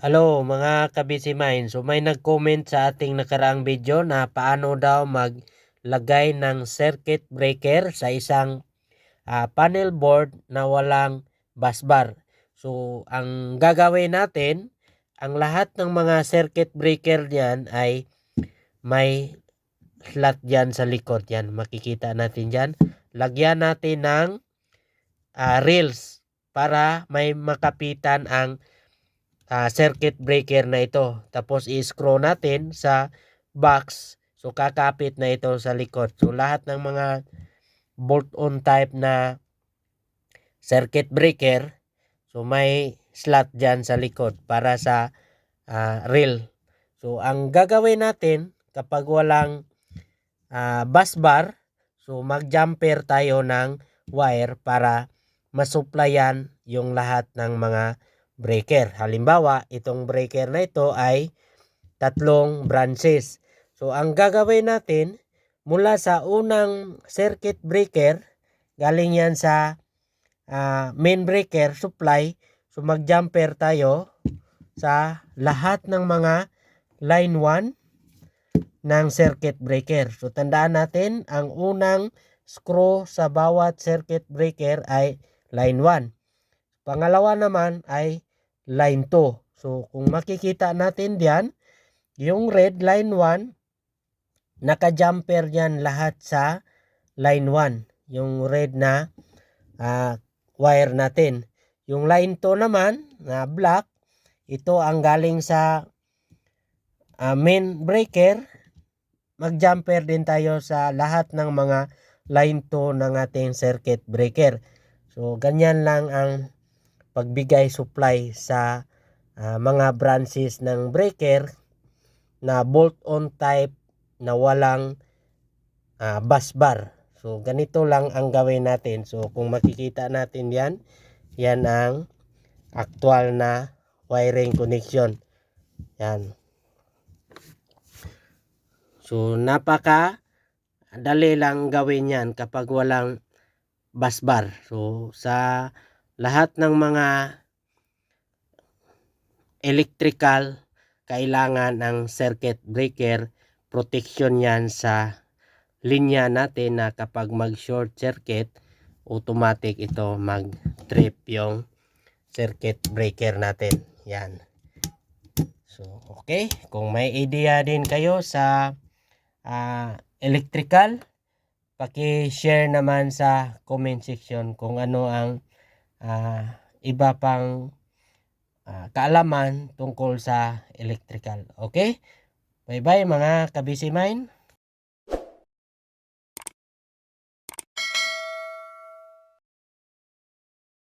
Hello mga kabisi mine. So may nag-comment sa ating nakaraang video na paano daw maglagay ng circuit breaker sa isang ah, panel board na walang busbar. So ang gagawin natin, ang lahat ng mga circuit breaker diyan ay may slot diyan sa likod yan. Makikita natin diyan. Lagyan natin ng ah, reels para may makapitan ang ah, circuit breaker na ito. Tapos i-screw natin sa box. So kakapit na ito sa likod. So lahat ng mga bolt-on type na circuit breaker, so may slot dyan sa likod para sa ah, reel. So ang gagawin natin kapag walang ah, bus bar, so mag-jumper tayo ng wire para masuplayan yung lahat ng mga breaker. Halimbawa, itong breaker na ito ay tatlong branches. So, ang gagawin natin, mula sa unang circuit breaker, galing yan sa ah, main breaker supply. So, mag-jumper tayo sa lahat ng mga line 1 ng circuit breaker. So, tandaan natin, ang unang screw sa bawat circuit breaker ay line 1. Pangalawa naman ay line 2. So, kung makikita natin diyan, yung red line 1, naka-jumper yan lahat sa line 1. Yung red na ah, wire natin. Yung line 2 naman, na black, ito ang galing sa ah, main breaker. Mag-jumper din tayo sa lahat ng mga line 2 ng ating circuit breaker. So, ganyan lang ang pagbigay supply sa ah, mga branches ng breaker na bolt-on type na walang ah, bus bar. So, ganito lang ang gawin natin. So, kung makikita natin yan, yan ang actual na wiring connection. Yan. So, napaka dali lang gawin yan kapag walang bus bar. So, sa lahat ng mga electrical, kailangan ng circuit breaker protection yan sa linya natin na kapag mag short circuit automatic ito mag trip yung circuit breaker natin. Yan. So okay. Kung may idea din kayo sa ah, electrical paki-share naman sa comment section kung ano ang ah, iba pang ah, kaalaman tungkol sa electrical. Okay? Bye bye mga kabisi mine